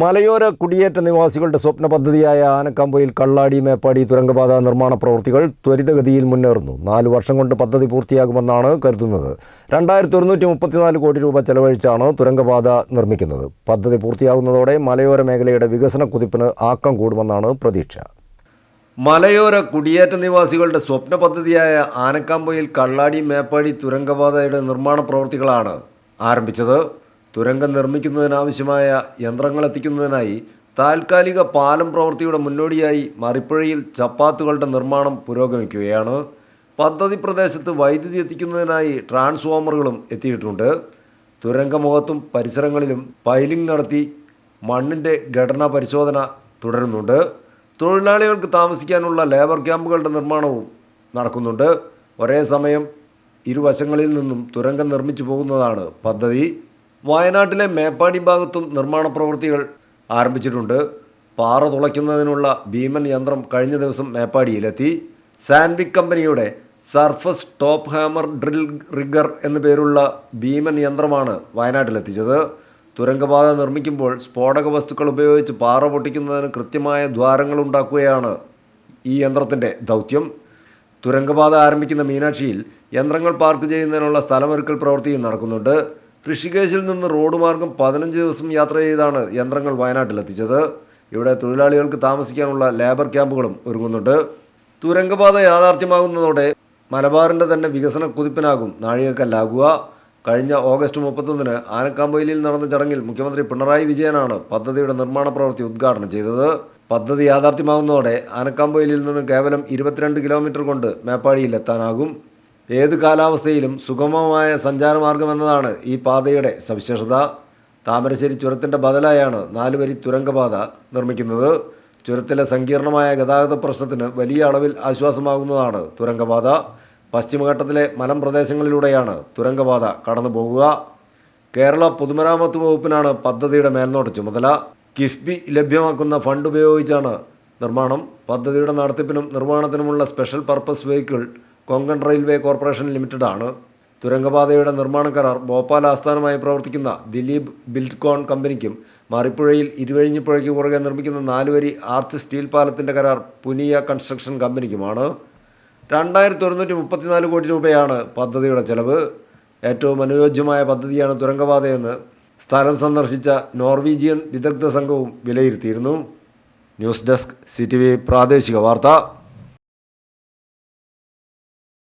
മലയോര കുടിയേറ്റ നിവാസികളുടെ സ്വപ്ന പദ്ധതിയായ ആനക്കാമ്പൊയിൽ കള്ളാടി മേപ്പാടി തുരങ്കപാത നിർമ്മാണ പ്രവൃത്തികൾ ത്വരിതഗതിയിൽ മുന്നേറുന്നു. നാല് വർഷം കൊണ്ട് പദ്ധതി പൂർത്തിയാകുമെന്നാണ് കരുതുന്നത്. രണ്ടായിരത്തി ഒരുന്നൂറ്റി മുപ്പത്തിനാല് കോടി രൂപ ചെലവഴിച്ചാണ് തുരങ്കപാത നിർമ്മിക്കുന്നത്. പദ്ധതി പൂർത്തിയാകുന്നതോടെ മലയോര മേഖലയുടെ വികസന കുതിപ്പിന് ആക്കം കൂടുമെന്നാണ് പ്രതീക്ഷ. മലയോര കുടിയേറ്റ നിവാസികളുടെ സ്വപ്ന പദ്ധതിയായ ആനക്കാമ്പൊയിൽ കള്ളാടി മേപ്പാടി തുരങ്കപാതയുടെ നിർമ്മാണ പ്രവൃത്തികളാണ് ആരംഭിച്ചത്. തുരങ്കം നിർമ്മിക്കുന്നതിനാവശ്യമായ യന്ത്രങ്ങൾ എത്തിക്കുന്നതിനായി താൽക്കാലിക പാലം പ്രവൃത്തിയുടെ മുന്നോടിയായി മറിപ്പുഴയിൽ ചപ്പാത്തുകളുടെ നിർമ്മാണം പുരോഗമിക്കുകയാണ്. പദ്ധതി പ്രദേശത്ത് വൈദ്യുതി എത്തിക്കുന്നതിനായി ട്രാൻസ്ഫോമറുകളും എത്തിയിട്ടുണ്ട്. തുരങ്കമുഖത്തും പരിസരങ്ങളിലും പൈലിംഗ് നടത്തി മണ്ണിന്റെ ഘടനാ പരിശോധന തുടരുന്നുണ്ട്. തൊഴിലാളികൾക്ക് താമസിക്കാനുള്ള ലേബർ ക്യാമ്പുകളുടെ നിർമ്മാണവും നടക്കുന്നുണ്ട്. ഒരേ സമയം ഇരുവശങ്ങളിൽ നിന്നും തുരങ്കം നിർമ്മിച്ചു പോകുന്നതാണ് പദ്ധതി. വയനാട്ടിലെ മേപ്പാടി ഭാഗത്തും നിർമ്മാണ പ്രവൃത്തികൾ ആരംഭിച്ചിട്ടുണ്ട്. പാറ തുളയ്ക്കുന്നതിനുള്ള ഭീമൻ യന്ത്രം കഴിഞ്ഞ ദിവസം മേപ്പാടിയിലെത്തി. സാൻവിക് കമ്പനിയുടെ surface top hammer drill rigger എന്നു പേരുള്ള ഭീമൻ യന്ത്രമാണ് വയനാട്ടിലെത്തിച്ചത്. തുരങ്കപാത നിർമ്മിക്കുമ്പോൾ സ്ഫോടക വസ്തുക്കൾ ഉപയോഗിച്ച് പാറ പൊട്ടിക്കുന്നതിന് കൃത്യമായ ദ്വാരങ്ങൾ ഉണ്ടാക്കുകയാണ് ഈ യന്ത്രത്തിന്റെ ദൗത്യം. തുരങ്കപാത ആരംഭിക്കുന്ന മീനാക്ഷിയിൽ യന്ത്രങ്ങൾ പാർക്ക് ചെയ്യുന്നതിനുള്ള സ്ഥലമൊരുക്കൽ പ്രവൃത്തിയും നടക്കുന്നുണ്ട്. ഋഷികേശിൽ നിന്ന് റോഡ് മാർഗം പതിനഞ്ച് ദിവസം യാത്ര ചെയ്താണ് യന്ത്രങ്ങൾ വയനാട്ടിലെത്തിച്ചത്. ഇവിടെ തൊഴിലാളികൾക്ക് താമസിക്കാനുള്ള ലേബർ ക്യാമ്പുകളും ഒരുങ്ങുന്നുണ്ട്. തുരങ്കപാത യാഥാർത്ഥ്യമാകുന്നതോടെ മലബാറിന്റെ തന്നെ വികസന കുതിപ്പിനാകും നാഴികക്കല്ലാകുക. കഴിഞ്ഞ ഓഗസ്റ്റ് മുപ്പത്തൊന്നിന് ആനക്കാമ്പൊയിലിൽ നടന്ന ചടങ്ങിൽ മുഖ്യമന്ത്രി പിണറായി വിജയനാണ് പദ്ധതിയുടെ നിർമ്മാണ പ്രവൃത്തി ഉദ്ഘാടനം ചെയ്തത്. പദ്ധതി യാഥാർത്ഥ്യമാകുന്നതോടെ ആനക്കാമ്പൊയിലിൽ നിന്ന് കേവലം ഇരുപത്തിരണ്ട് കിലോമീറ്റർ കൊണ്ട് മേപ്പാടിയിൽ എത്താനാകും ഏത് കാലാവസ്ഥയിലും സുഗമമായ സഞ്ചാരമാർഗമെന്നതാണ് ഈ പാതയുടെ സവിശേഷത. താമരശ്ശേരി ചുരത്തിന്റെ ബദലായാണ് നാലുവരി തുരങ്കപാത നിർമ്മിക്കുന്നത്. ചുരത്തിലെ സങ്കീർണമായ ഗതാഗത പ്രശ്നത്തിന് വലിയ അളവിൽ ആശ്വാസമാകുന്നതാണ് തുരങ്കപാത. പശ്ചിമഘട്ടത്തിലെ മലമ്പ്രദേശങ്ങളിലൂടെയാണ് തുരങ്കപാത കടന്നു പോകുക. കേരള പൊതുമരാമത്ത് വകുപ്പിനാണ് പദ്ധതിയുടെ മേൽനോട്ട ചുമതല. കിഫ്ബി ലഭ്യമാക്കുന്ന ഫണ്ട് ഉപയോഗിച്ചാണ് നിർമ്മാണം. പദ്ധതിയുടെ നടത്തിപ്പിനും നിർമ്മാണത്തിനുമുള്ള special purpose vehicle Konkan railway corporation ലിമിറ്റഡാണ്. തുരങ്കപാതയുടെ നിർമ്മാണ കരാർ ഭോപ്പാൽ ആസ്ഥാനമായി പ്രവർത്തിക്കുന്ന ദിലീപ് ബിൽഡ്കോൺ കമ്പനിക്കും മാറിപ്പുഴയിൽ ഇരുവഴിഞ്ഞിപ്പുഴയ്ക്ക് പുറകെ നിർമ്മിക്കുന്ന നാലുവരി ആർച്ച് സ്റ്റീൽ പാലത്തിന്റെ കരാർ പുനിയ കൺസ്ട്രക്ഷൻ കമ്പനിക്കുമാണ്. രണ്ടായിരത്തി ഒരുന്നൂറ്റി മുപ്പത്തിനാല് കോടി രൂപയാണ് പദ്ധതിയുടെ ചെലവ്. ഏറ്റവും അനുയോജ്യമായ പദ്ധതിയാണ് തുരങ്കപാതയെന്ന് സ്ഥലം സന്ദർശിച്ച നോർവീജിയൻ വിദഗ്ധ സംഘവും വിലയിരുത്തിയിരുന്നു. ന്യൂസ് ഡെസ്ക് സി പ്രാദേശിക വാർത്ത.